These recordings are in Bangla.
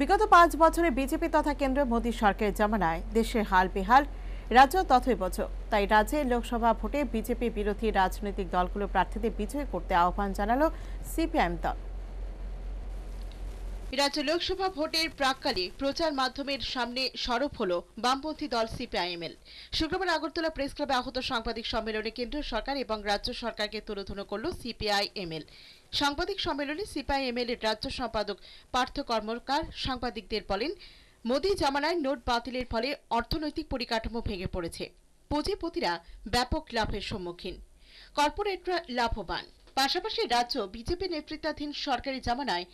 বিগত পাঁচ বছরে বিজেপি তথা কেন্দ্রীয় মোদী সরকারের জামানায় দেশের হাল বেহাল, রাজ্য তথৈবচ তাই রাজ্যে লোকসভা ভোটে বিজেপি বিরোধী রাজনৈতিক দলগুলো প্রার্থীদের বিজয় করতে আহ্বান জানালো সিপিআইএম দল। রাজ্য লোকসভা ভোটের প্রাককালে প্রচার মাধ্যমের সামনে সরব হল বামপন্থী দল সিপিআইএমএল। শুক্রবার আগরতলা প্রেস ক্লাবে আহত সাংবাদিক সম্মেলনে কেন্দ্রীয় সরকার এবং রাজ্য সরকারকে তুলোধন করল সিপিআইএমএল। সাংবাদিক সম্মেলনে সিপিআইএমএল এর রাজ্য সম্পাদক পার্থ কর্মকার সাংবাদিকদের বলেন, মোদী জামানায় নোট বাতিলের ফলে অর্থনৈতিক পরিকাঠামো ভেঙে পড়েছে। পুঁজিপতিরা ব্যাপক লাভের সম্মুখীন। কর্পোরেটরা লাভবান। পাশাপাশি রাজ্য বিজেপি নেতৃত্বাধীন সরকারি জামানায়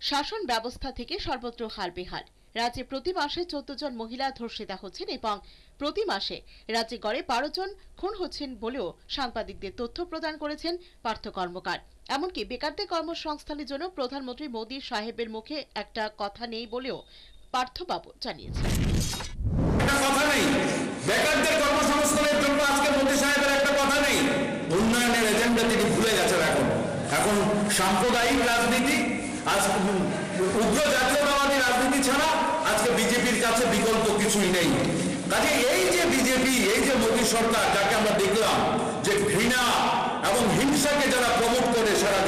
শাসন ব্যবস্থা থেকে সর্বত্র হার বেহাল রাজ্যে প্রতি মাসে চোদ্দ জন মহিলা ধর্ষিতা হচ্ছেন এবং প্রতি মাসে রাজ্যে গড়ে বারো জন খুন হচ্ছেন বলেও সাংবাদিকদের তথ্য প্রদান করেছেন পার্থ কর্মকার। এমনকি বেকারদের কর্মসংস্থানের জন্য প্রধানমন্ত্রী মোদী সাহেবের মুখে একটা কথা নেই বলেও পার্থবাবু জানিয়েছেন। সাম্প্রদায়িক রাজনীতি, আজ উগ্র জাতীয়তাবাদী রাজনীতি ছাড়া আজকে বিজেপির কাছে বিকল্প কিছুই নেই। কাজে এই যে বিজেপি, এই যে মোদী সরকার, যাকে আমরা দেখলাম যে ঘৃণা এবং হিংসাকে যারা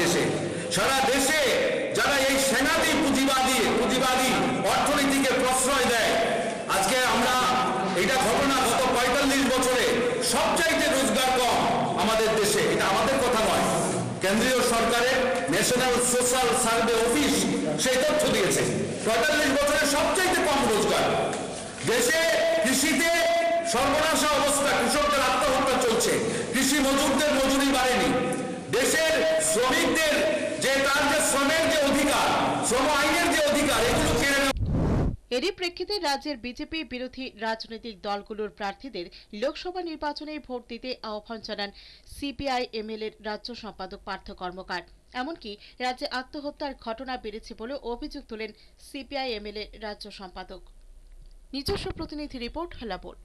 দেশে, সারা দেশে যারা এই সেনাদি পুঁজিবাদী পুঁজিবাদী অর্থনীতিকে প্রশ্রয় দেয়, আজকে আমরা এটা ঘটনা গত পঁয়তাল্লিশ বছরে সবচাইতে রোজগার কম আমাদের দেশে, এটা আমাদের কথা নয়। কেন্দ্রীয় সরকারের ন্যাশনাল সোশ্যাল সার্ভে অফিস সেই তথ্য দিয়েছে। পঁয়তাল্লিশ বছরে সবচাইতে কম রোজগার। দেশে কৃষিতে সর্বনাশা অবস্থা, কৃষকদের আত্মহত্যা চলছে। কৃষি মজুরদের মজুরি বাড়েনি। এরই প্রেক্ষিতে রাজ্যের বিজেপি বিরোধী রাজনৈতিক দলগুলোর প্রার্থীদের লোকসভা নির্বাচনে ভোট দিতে আহ্বান জানান সিপিআই এমএল এর রাজ্য সম্পাদক পার্থ কর্মকার। এমনকি রাজ্যে আত্মহত্যার ঘটনা বেড়েছে বলে অভিযোগ তোলেন সিপিআই এমএল এর রাজ্য সম্পাদক। নিজস্ব প্রতিনিধি রিপোর্ট হেলাবোর